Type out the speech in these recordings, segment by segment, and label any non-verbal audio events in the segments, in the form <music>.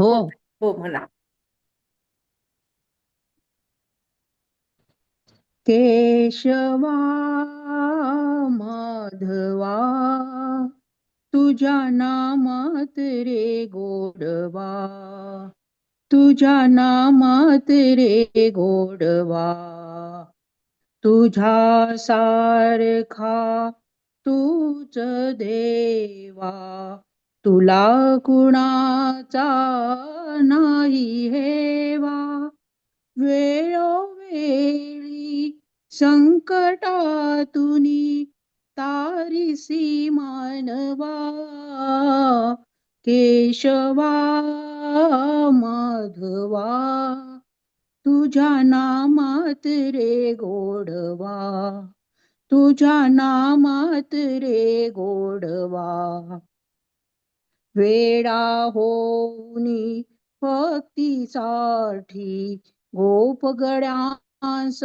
हो. हो म्हणा केशवा माधवा तुझ्या नामात रे गोडवा. तुझ्या नामात रे गोडवा. तुझ्या सारखा तूच देवा. तुला कुणाचा नाही हेवा. वेळोवेळी संकटातुनी तारिसी मानवा केशवा माधवा तुझ्या नामात रे गोडवा. तुझ्या नामात रे गोडवा. वेडा होनी भक्तीसाठी गोपगड्यांस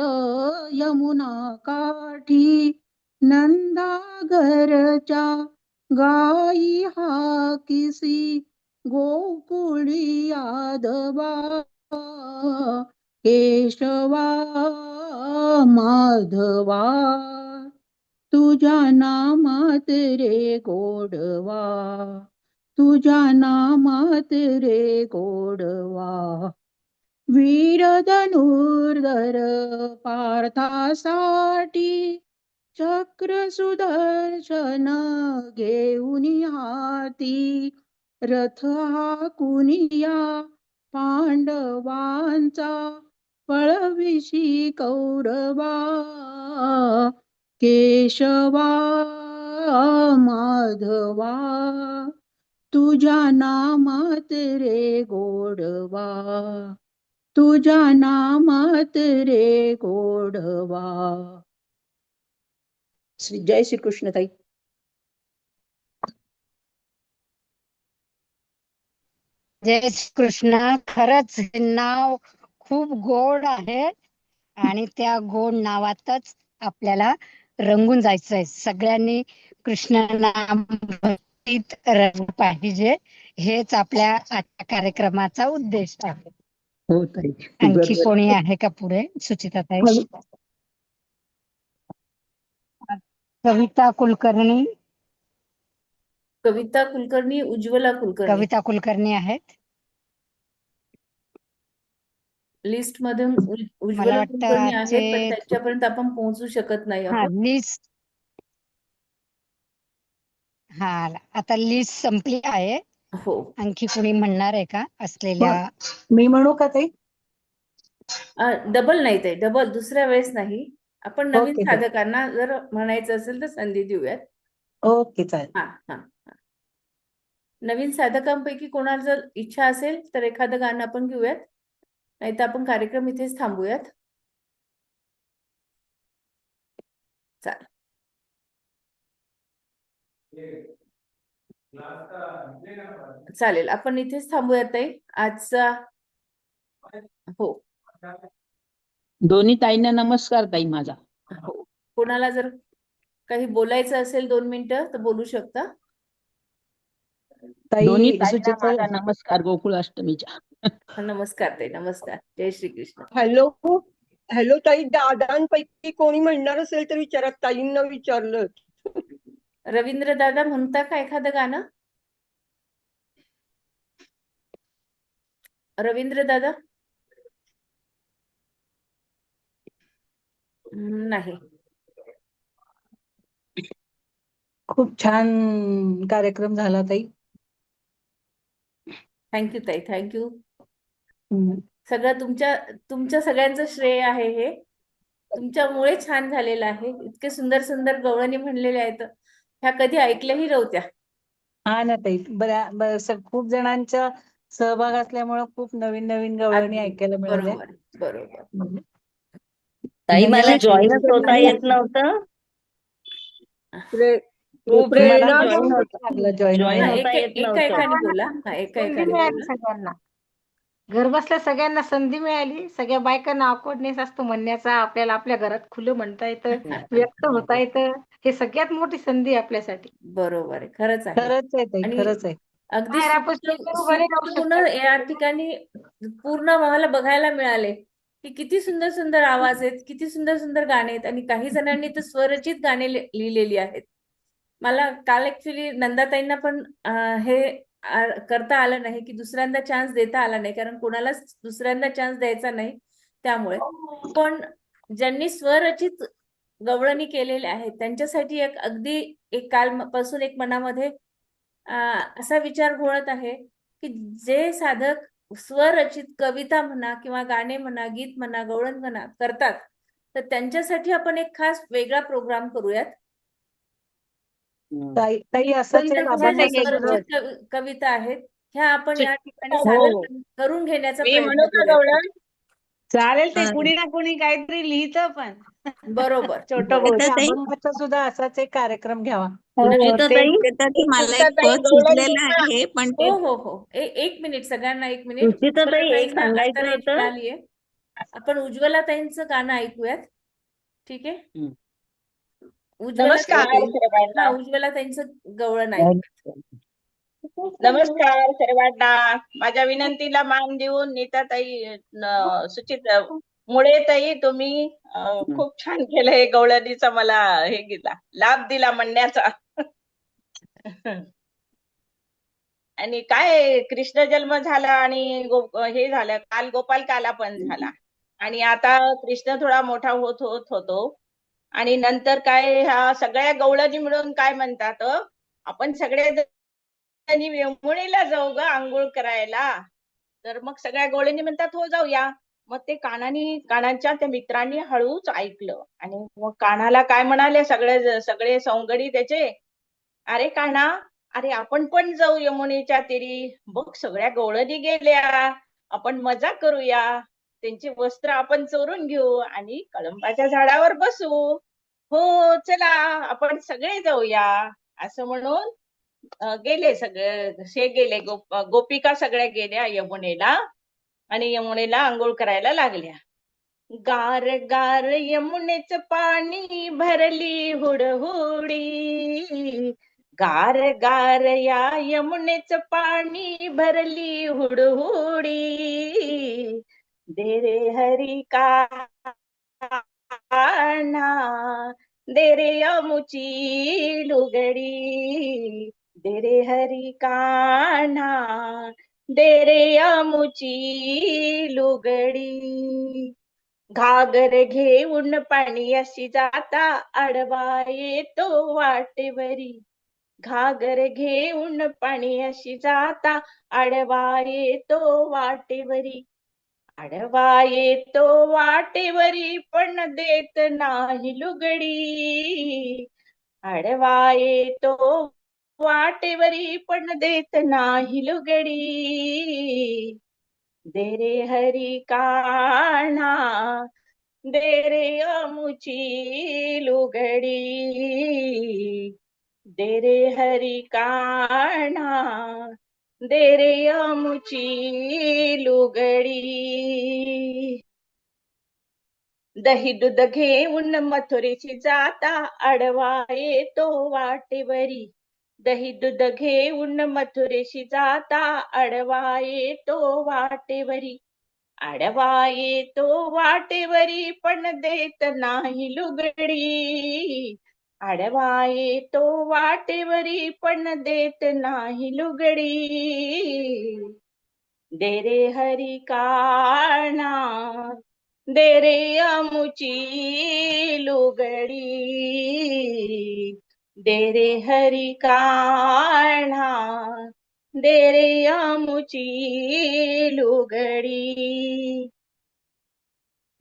यमुना काठी नंदागरच्या गाई हाकिसी गोकुळी यादवा केशवा माधवा तुझ्या नामात रे गोडवा. तुझ्या नामात रे गोडवा वीर धनुर्धर पार्थासाठी चक्र सुदर्शन घेऊन हाती रथ हाकुनिया पांडवांचा पळविशी कौरवा. केशवा माधवा तुझ्या नामात रे गोडवा. तुझ्या नामात रे गोडवा. श्री जय श्री कृष्ण ताई. जय श्री कृष्ण. खरंच हे नाव खूप गोड आहे आणि त्या गोड नावातच आपल्याला रंगून जायचंय. सगळ्यांनी कृष्ण नाम रंगलं पाहिजे हेच आपल्या आजच्या कार्यक्रमाचा उद्देश आहे. हो ताई. आणखी. कोणी आहे का पुढे? सुचिताताई? कविता कुलकर्णी. कविता कुलकर्णी उज्ज्वला कुलकर्णी. कविता कुलकर्णी आहेत. लिस्टमध्ये उज- उज्ज्वला वाटतं कुलकर्णी आहेत पण त्यांच्यापर्यंत आपण पोहोचू शकत नाही हा आहोत लिस्ट हा आता लिस्ट संपली आहे. हो. आणखी कोणी म्हणणार आहे का? असलेल्या मी म्हणू का ताई? डबल नाही ते डबल दुसऱ्या वेळेस नाही. आपण नवीन. साधकांना जर म्हणायचं असेल तर संधी देऊयात. ओके चालेल. हा हा हा. नवीन साधकांपैकी कोणाला जर इच्छा असेल तर एखादं गाणं आपण घेऊयात. नाहीतर आपण कार्यक्रम इथेच थांबूयात. चालेल. चालेल आपण इथेच थांबूयात ताई. आजचा हो. दोन्ही ताईंना नमस्कार ताई माझा. हो. कोणाला जर काही बोलायचं असेल दोन मिनिटं तर बोलू शकता. दोन्ही ताईंना सुचिता माझा नमस्कार. गोकुळाष्टमीच्या नमस्कार ताई नमस्कार. जय श्री कृष्ण हॅलो हॅलो ताई दादांपैकी कोणी म्हणणार असेल तर विचारा. ताईंना विचारलं. रवींद्र दादा म्हणता का एखादं गाणं? रवींद्र दादा? नाही. खूप छान कार्यक्रम झाला ताई. थँक्यू ताई थँक्यू. सगळं तुमच्या तुमच्या सगळ्यांचं श्रेय आहे हे. तुमच्यामुळे छान झालेलं आहे. इतके सुंदर सुंदर गवळणी म्हणलेले आहेत. ह्या कधी ऐकल्याही नव्हत्या हा ना ताई बऱ्या ब- स- खूप जणांचा सहभाग असल्यामुळे खूप नवीन नवीन गवळणी अगदी. ऐकायला मिळाल्या बरोबर बरोबर हम्म. ताई मला धन्यवाद. जॉईनच होता येत नव्हतं प्रे- खूप प्रेरणा मला देऊन join होता- लागलं join join व्हायला. होता एका येत एका नव्हतं. एकाने बोला हा एका संधी एकाने मिळाली बोला सगळ्यांना घर बसल्या सगळ्यांना संधी मिळाली. सगळ्या बायकांना awkwardness असतो म्हणण्याचा. आपल्याला आपल्या घरात खुलं म्हणता येतं व्यक्त होता येतं. हे सगळ्यात मोठी संधी आपल्यासाठी. बरोबर आहे. खरंच आहे. खरंच आहे ताई आणि खरंच आहे. अगदी बाहेर आपण सुप्त स्टेजवर उभं नाही राहू सुप्त गुण शकत. या ठिकाणी पूर्ण आम्हाला बघायला मिळाले की किती सुंदर सुंदर आवाज आहेत किती सुंदर सुंदर गाणे आहेत आणि काही जणांनी तर स्वरचित गाणे लि- लिहिलेली आहेत. मला काल ऍक्च्युली नंदाताईंना पण अं, हे करता आलं नाही की दुसऱ्यांदा चान्स देता आला नाही कारण कोणालाच दुसऱ्यांदा चान्स द्यायचा नाही त्यामुळे. पण ज्यांनी स्वरचित गवळणी केलेल्या आहेत त्यांच्यासाठी एक अगदी एक कालपासून एक मनामध्ये असा विचार घोळत आहे की जे साधक स्वरचित कविता म्हणा किंवा गाणे म्हणा गीत म्हणा गवळण म्हणा करतात तर त्यांच्यासाठी आपण एक खास वेगळा प्रोग्राम करूयात. ताई ताई असंच एक कवि- कविता आहेत ह्या आपण या ठिकाणी हो. सादर कर- करून घेण्याचा मी प्रयत्न म्हणू का चालेल ते हा. कुणी ना कुणी काहीतरी लिहितं पण बरोबर <laughs> छोट ताई? अभंगाचा सुद्धा असाच एक कार्यक्रम घ्यावा मला एक पद गवळण सुचलेलं लिहा. आहे पण हो ते हो हो ए- एक मिनिट सगळ्यांना एक मिनिट सुचिताताई, एक उज्ज्वलाताईंना सांगायचं आता होतं. मिळालीये. आपण उज्ज्वलाताईंचं गाणं ऐकूयात ठीक आहे. हा सर्वांना उज्ज्वलाताईंचं गवळण ऐक नमस्कार सर्वांना. माझ्या विनंतीला मान देऊन नीताताई सुचित मुळे ताई तुम्ही खूप छान केलं हे गवळणीचा मला हे दिला. लाभ दिला म्हणण्याचा. आणि काय कृष्ण जन्म झाला आणि गो हे झालं. काल गोपाल काला पण झाला. आणि आता कृष्ण थोडा मोठा होत होत होतो. आणि नंतर काय ह्या सगळ्या गवळणी मिळून काय म्हणतात आपण सगळे जणी यमुनेला जाऊ ग आंघोळ करायला. तर मग सगळ्या गवळणी म्हणतात हो जाऊया मग ते कानानी कानाच्या त्या मित्रांनी हळूच ऐकलं. आणि मग कानाला काय म्हणाले सगळे सगळे सौंगडी त्याचे? अरे काना अरे आपण पण जाऊ यमुनेच्या तिरी. बघ सगळ्या गवळणी गेल्या. आपण मजा करूया. त्यांची वस्त्र आपण चोरून घेऊ आणि कळंबाच्या झाडावर बसू. हो चला आपण सगळे जाऊया. असं म्हणून गेले सगळे हे गेले गोप गोपिका सगळ्या गेल्या यमुनेला आणि यमुनेला आंघोळ करायला लागल्या. गार गार यमुनेच पाणी भरली हुडहुडी. गार गार या यमुनेच पाणी भरली हुडहुडी. दे रे हरी काना दे रे अमुची लुगडी दे रे हरी काना दे रे अमुची लुगडी. घागर घेऊन पाणी अशी जाता आडवा येतो वाटेवरी. घागर घेऊन पाणी अशी जाता आडवा येतो वाटेवरी. आडवा येतो वाटेवरी पण देत नाही लुगडी. आडवा येतो वाटेवरी पण देत नाही लुगडी. दे रे हरी काणा दे रे अमुची लुगडी. दे रे हरी काणा दे रे लुगडी. दही दूध घेऊन मथुरेची जाता आडवा येतो वाटेवरी. दही दूध घेऊन मथुरेशी जाता आडवा येतो वाटेवरी. आडवा येतो वाटेवरी पण देत नाही लुगडी. आडवा येतो वाटेवरी पण देत नाही लुगडी. दे रे हरी काना दे रे अमुची लुगडी. दे रे हरी काना दे रे अमुची लुगडी.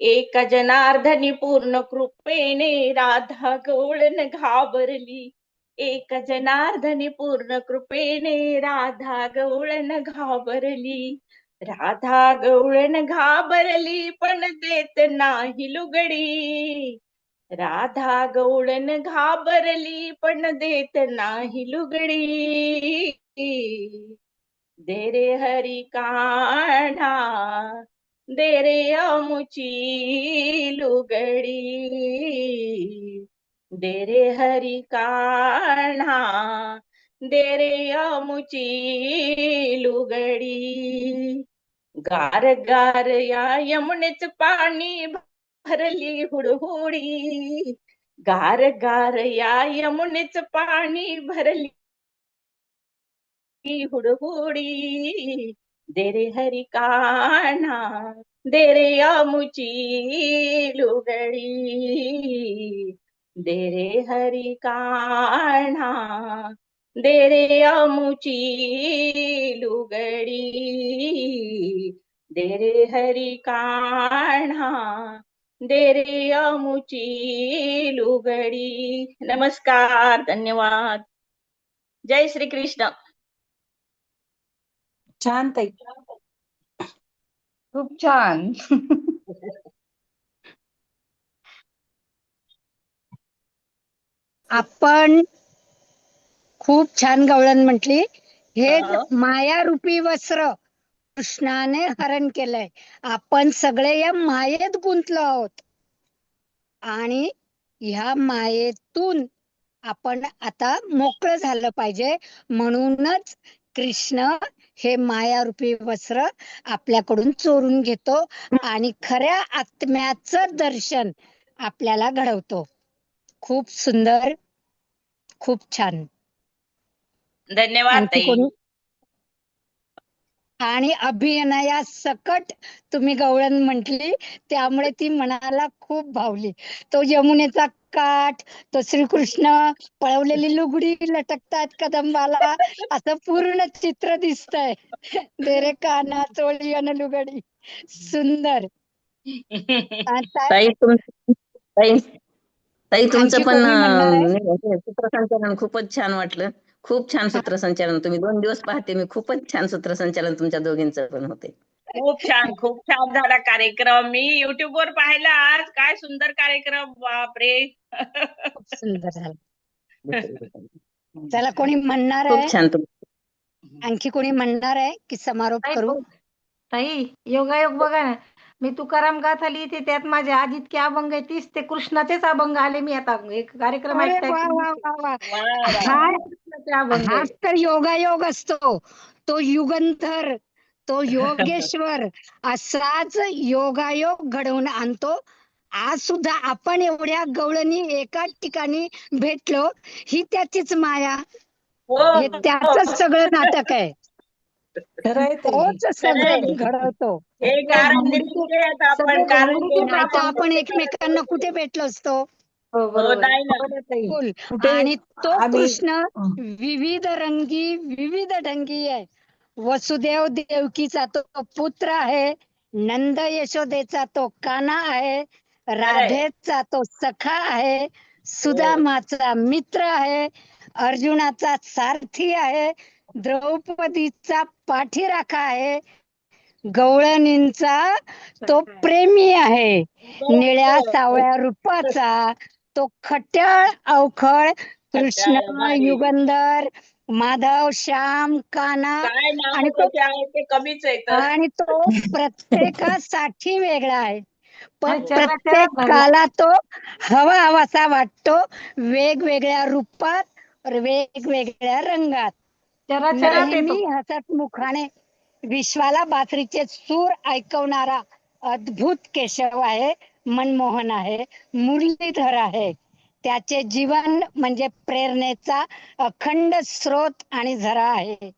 एक जनार्दनी पूर्ण कृपेने राधा गवळण घाबरली. एक जनार्दनी पूर्ण कृपेने राधा गवळण घाबरली. राधा गवळण घाबरली पण देत नाही लुगडी. राधा गवळण घाबरली पण देत नाही लुगडी. दे रे हरी काढा दे रे लुगडी. दे रे हरी काणा दे रे लुगडी. गार गार या यमुनेच पाणी भरली हुडहुडी. गार गार या यमुनेच पाणी भरली हुडहुडी. दे रे हरी काना दे रे यमुची लुगडी दे रे हरी काना दे रे लुगडी दे रे हरी काना दे रे लुगडी. नमस्कार धन्यवाद. जय श्री कृष्ण. छान ताई. खूप छान. <laughs> आपण खूप छान गवळण म्हटली. हे हा. माया रूपी वस्त्र कृष्णाने हरण केलंय. आपण सगळे या मायेत गुंतलो आहोत. आणि ह्या मायेतून आपण आता मोकळं झालं पाहिजे. म्हणूनच कृष्ण हे मायारूपी वस्त्र आपल्याकडून चोरून घेतो आणि खऱ्या आत्म्याचं दर्शन आपल्याला घडवतो. खूप सुंदर खूप छान. धन्यवाद आणि अभिनया सकट तुम्ही गवळण म्हटली त्यामुळे ती मनाला खूप भावली. तो यमुनेचा काठ तो श्रीकृष्ण पळवलेली <laughs> लुगडी लटकतात कदंबाला. असं पूर्ण चित्र दिसतंय. देरे काना चोळी अन लुगडी. सुंदर. ताई? तुम ताई ताई तुमचं पण सूत्रसंचालन खूपच छान वाटलं. खूप छान सूत्रसंचालन तुम्ही दोन दिवस पाहते मी खूपच छान सूत्रसंचालन तुमच्या दोघींचं पण होते. खूप छान खूप छान झाला कार्यक्रम. मी युट्यूब वर पाहिला आज. काय सुंदर कार्यक्रम. बापरे. खूप सुंदर झालं. चला कोणी म्हणणार आहे? खूप छान तुम आणखी कोणी म्हणणार आहे की समारोप ताई, करू? ताई योगायोग बघा ना. मी तुकाराम गाथा लिहिते त्यात माझे आज इतके अभंग आहे तीस ते कृष्णाचेच अभंग आले मी आता. एक कार्यक्रम अरे ऐकताय वा की वा वा वा. वा, वा. हा कृष्णाचे अभंग हाच. तर योगायोग असतो. तो युगंधर. तो योगेश्वर असाच योगायोग घडवून आणतो. आज सुद्धा आपण एवढ्या गवळणी एकाच ठिकाणी भेटलो ही त्याचीच माया. हो, हे त्याच सगळं नाटक आहे. तोच सगळं. घडवतो. कारण दिलेले आहेत आपण. एकमेकांना कुठे भेटलो असतो? हो हो, आणि तो कृष्ण. विविध रंगी विविध ढंगी आहे. वसुदेव देवकीचा तो पुत्र आहे नंद यशोदेचा तो काना आहे राधेचा तो सखा आहे सुदामाचा मित्र आहे अर्जुनाचा सारथी आहे द्रौपदीचा पाठीराखा आहे गवळणींचा तो प्रेमी आहे निळ्या सावळ्या रूपाचा तो खट्याळ अवखळ कृष्ण. युगंधर माधव श्याम काना काय नाव आणि तो- त्याचे आहे? ते कमीच आहे तर. आणि तो प्रत्येकासाठी वेगळा आहे. पण चरा- चरा प्रत्येकाला तो हवा हवासा वाटतो. वेगवेगळ्या रूपात वेगवेगळ्या रंगात. येतो हसत मुखाने विश्वाला बासरीचे सूर ऐकवणारा अद्भुत केशव आहे मनमोहन आहे मुरलीधर आहे. त्याचे जीवन म्हणजे प्रेरणेचा अखंड स्रोत आणि झरा आहे.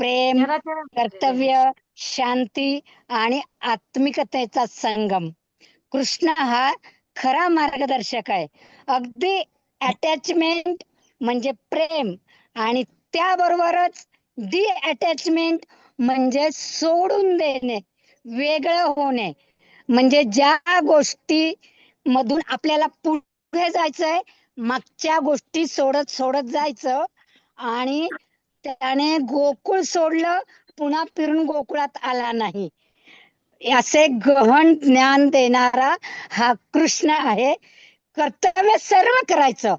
प्रेम चराचरात कर्तव्य शांती आणि आत्मिकतेचा संगम. कृष्ण हा खरा मार्गदर्शक आहे. अगदी अटॅचमेंट म्हणजे प्रेम आणि त्याबरोबरच डी अटॅचमेंट म्हणजे सोडून देणे वेगळं होणे. म्हणजे ज्या गोष्टी मधून आपल्याला पुढे जायचंय. मागच्या गोष्टी सोडत सोडत जायचं. आणि त्याने गोकुळ सोडलं पुन्हा फिरून गोकुळात आला नाही. असे गहन ज्ञान देणारा हा कृष्ण आहे. कर्तव्य सर्व करायचं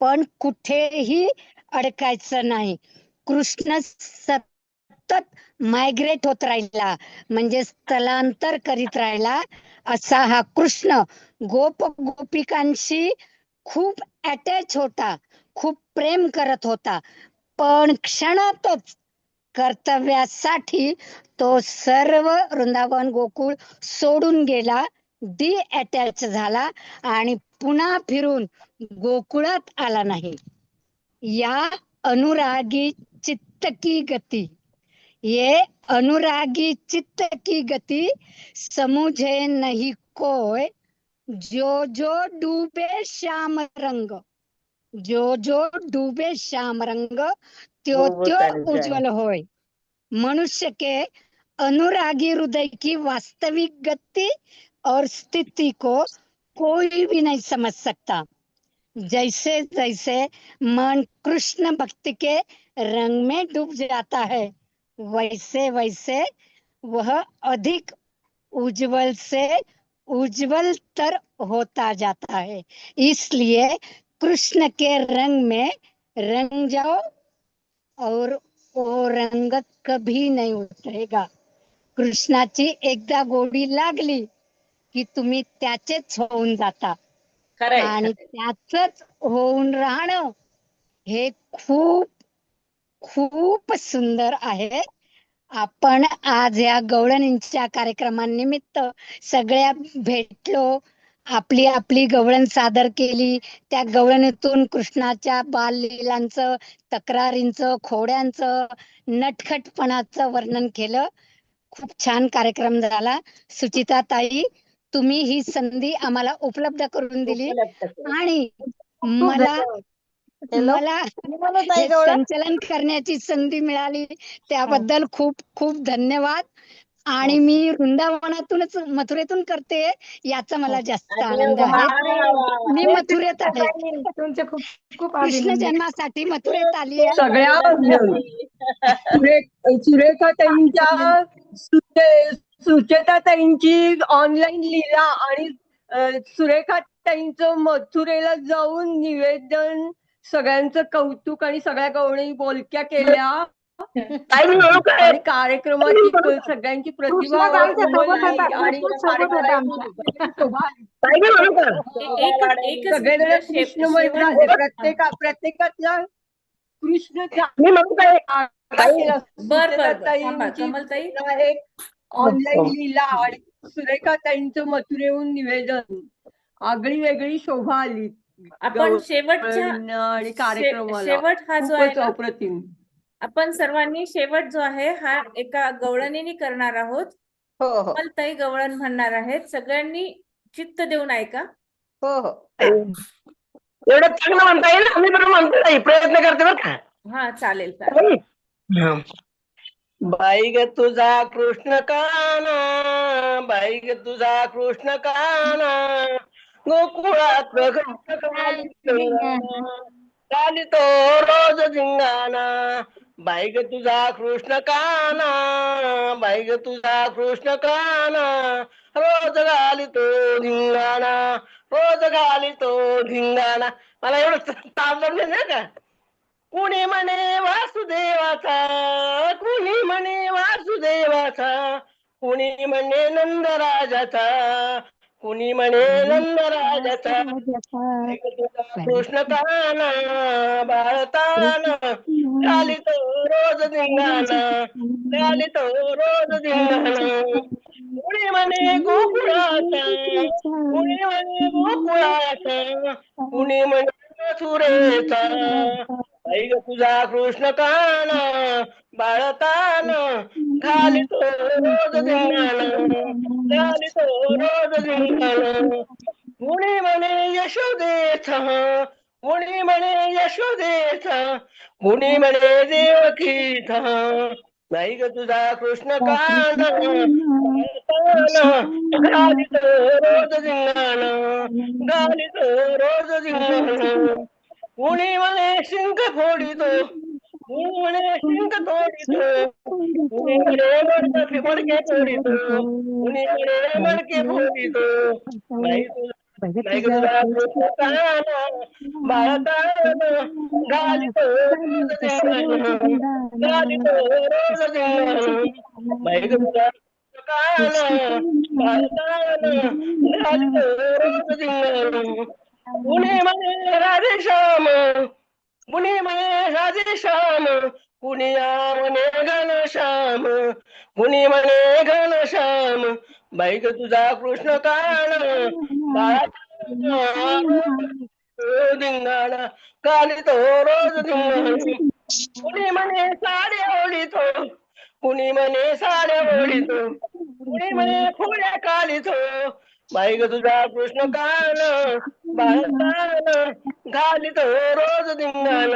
पण कुठेही अडकायचं नाही. कृष्ण सतत मायग्रेट होत राहिला म्हणजे स्थलांतर करीत राहिला. असा हा कृष्ण गोप गोपिकांशी खूप अटॅच होता खूप प्रेम करत होता. पण क्षणातच कर्तव्यासाठी तो सर्व वृंदावन गोकुळ सोडून गेला डी अटॅच झाला आणि पुन्हा फिरून गोकुळात आला नाही. या अनुरागी चित्तकी गती. ये अनुरागी चित्त की गति समुझे नहीं कोय। जो जो डूबे श्याम रंग जो जो डूबे श्याम रंग त्यो त्यो. उज्जवल होय। मनुष्य के अनुरागी हृदय की वास्तविक गति और स्थिति को कोई भी नहीं समझ सकता। जैसे जैसे मन कृष्ण भक्ति के रंग में डूब जाता है वैसे वैसे वह अधिक उज्जवल से उज्जवल तर होता जाता है। इसलिए कृष्ण के रंग में रंग जाओ और वो रंग कभी नहीं उतरेगा। कृष्णाची एकदा गोडी लागली की तुम्ही त्याचेच होऊन जाता आणि त्याच होऊन राहणं हे खूप खूप सुंदर आहे. आपण आज या गवळणींच्या कार्यक्रमानिमित्त सगळ्या भेटलो. आपली आपली गवळण सादर केली. त्या गवळणीतून कृष्णाच्या बाललीलांचं तक्रारींचं खोड्यांचं नटखटपणाचं वर्णन केलं. खूप छान कार्यक्रम झाला. सुचिता ताई तुम्ही ही संधी आम्हाला उपलब्ध करून दिली. आणि मला मला संचलन करण्याची संधी मिळाली त्याबद्दल खूप खूप धन्यवाद आणि मी वृंदावनातूनच मथुरेतून करते याचा मला जास्त आनंद आहे. मी मथुरेत खूप कृष्ण जन्मासाठी मथुरेत आली आहे. सगळ्या सुरे- सुरेखाताईंच्या सुचे- सुचेताताईंची ऑनलाईन लीला आणि अ, सुरेखाताईंचं मथुरेला जाऊन निवेदन सगळ्यांचं कौतुक आणि सगळ्या गवळणी बोलक्या केल्या. आणि कार्यक्रमाची क- सगळ्यांची प्रतिभा आणि सगळेजण कृष्णमय झाले. प्रत्येका प्रत्येकातला ऑनलाईन लीला आणि सुरेखाताईंचं मथुरेहून निवेदन. आगळी वेगळी शोभा आली. आपण शेवटच्या शेवट हा जो आहे अप्रतिम. आपण सर्वांनी शेवट जो आहे हा एका गवळणीने करणार आहोत. हो हो. कमलताई गवळण म्हणणार आहेत. सगळ्यांनी चित्त देऊन ऐका. हो हो. एवढं चांगलं म्हणता येईल? आम्ही बरोबर म्हणतो ताई. प्रयत्न करते बरं का? हा चालेल चालेल. हं. बाई ग तुझा कृष्ण काना बाई ग तुझा कृष्ण काना. गोकुळात कृष्ण तो रोज झिंगाना बाई ग तुझा कृष्ण काना बाई ग तुझा कृष्ण काना. रोज घाली तो धिंगाणा रोज घाली तो धिंगाणा. मला एवढं ताप जमले नाही का? कुणी म्हणे वासुदेवाचा कुणी म्हणे वासुदेवाचा कुणी म्हणे नंदराजाचा कुणी म्हणे नंदराजाचा? कृष्ण काना बाळताना गाली तो रोज धिंगाणा गाली तो रोज धिंगाणा. कुणी म्हणे गोकुळाचा? कुणी म्हणे गोकुळाचा? कुणी म्हणे मथुरेचा? ऐक तुझा कृष्ण काना बाळताना घाली तो रोज धिंगाणा घाली तो रोज धिंगाणा कुणी म्हणे यशोदेचा कुणी म्हणे यशोदेचा कुणी म्हणे देवकीचा नाही ग तुझा कृष्ण काना बाळताना घाली तो रोज धिंगाणा घाली तो रोज धिंगाणा कुणी म्हणे शिंक फोडितो कुणी म्हणे शिंक तोडितो कुणी म्हणे मडके मडके फोडितो कुणी म्हणे मडके फोडितो नाही तुझा नाही ग तुझा कृष्ण काना बाळताना घालितो रोज धिंगाणा घालितो रोज धिंगाणा नाही ग तुझा कृष्ण काना बाळताना घालितो रोज धिंगाणा कुणी म्हणे राधे श्याम कुणी म्हणे राधे श्याम कुणी म्हणे घनश्याम कुणी म्हणे ग तुझा कृष्ण काळ. धिंगाणा काली तो रोज धिंगाणा कुणी म्हणे साड्या ओढितो? कुणी म्हणे साड्या ओढितो? कुणी म्हणे फुल्या काढितो? बाई ग तुझा कृष्ण काल बाळकाल घालितो रोज धिंगाण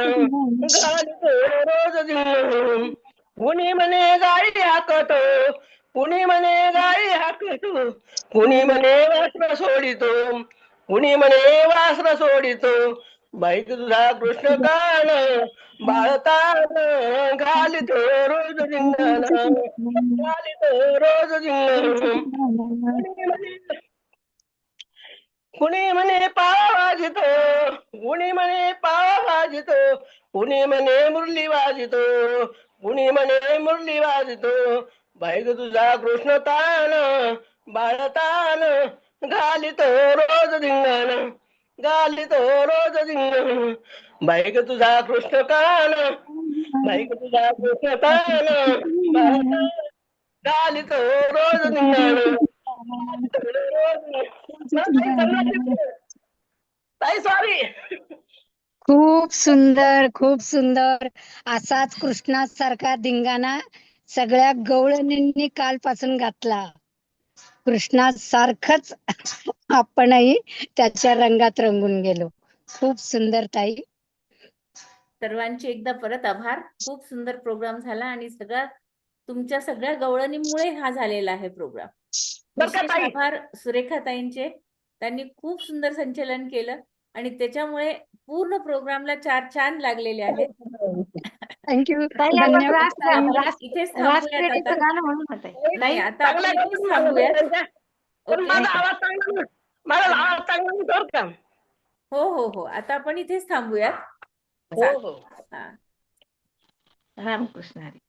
घालितो रोज धिंगाण कुणी म्हणे गाडी हाकतो? कुणी म्हणे गाडी हाकतो कुणी म्हणे वासर सोडितो कुणी म्हणे वासर सोडितो. बाईक तुझा कृष्ण काळ बाळताल घालितो रोज धिंगाण घालितो रोज धिंगाण कुणी म्हणे पाव वाजितो कुणी म्हणे पाव वाजितो कुणी म्हणे मुरली वाजितो कुणी म्हणे मुरली वाजितो भाई ग तुझा कृष्ण तान बाळतान घालितो रोज धिंगाण घालितो रोज धिंगाण. भाई ग तुझा कृष्ण कान भाई ग तुझा कृष्ण तान बाळतान घालितो रोज धिंगाण. खूप सुंदर खूप सुंदर. असाच कृष्णासारखा धिंगाणा सगळ्या गवळणींनी कालपासून घातला. कृष्णासारखंच आपणही त्याच्या रंगात रंगून गेलो. खूप सुंदर ताई. सर्वांचे एकदा परत आभार. खूप सुंदर प्रोग्राम झाला आणि सगळा तुमच्या सगळ्या गवळणीमुळे हा झालेला आहे प्रोग्राम. बरं का विशेष ताई? आभार सुरेखाताईंचे त्यांनी खूप सुंदर संचलन केलं आणि त्याच्यामुळे पूर्ण प्रोग्रामला चार चांद लागलेले आहेत. थँक्यू का? हो हो हो. आता आपण इथेच थांबूयात. हो हो. हा. रामकृष्ण हरी.